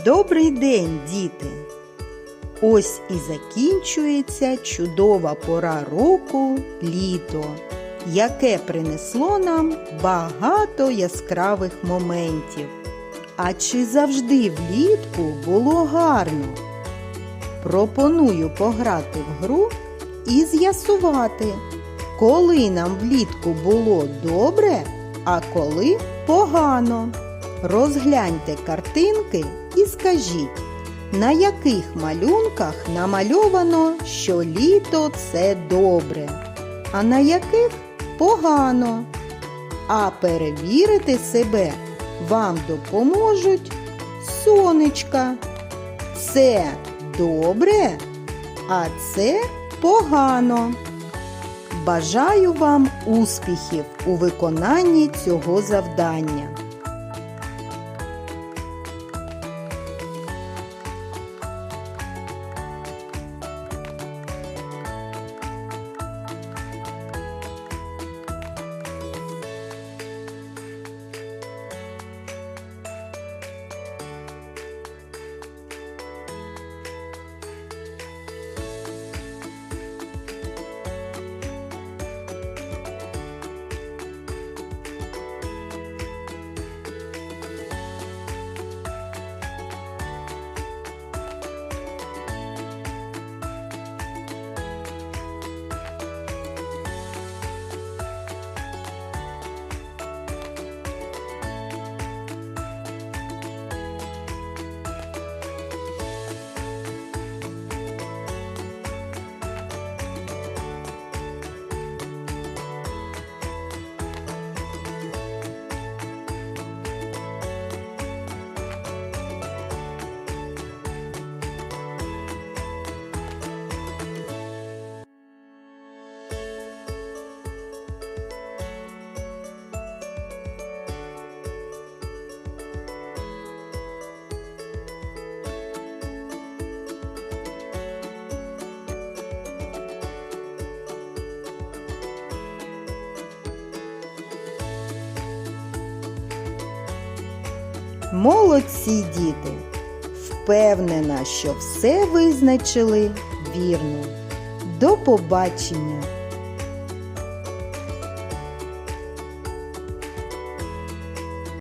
Добрий день, діти! Ось і закінчується чудова пора року літо, яке принесло нам багато яскравих моментів. А чи завжди влітку було гарно? Пропоную пограти в гру і з'ясувати, коли нам влітку було добре, а коли погано. Розгляньте картинки і скажіть, на яких малюнках намальовано, що літо це добре, а на яких погано. А перевірити себе вам допоможуть сонечка. Це добре, а це погано. Бажаю вам успіхів у виконанні цього завдання. Молодці діти! Впевнена, що все визначили вірно. До побачення!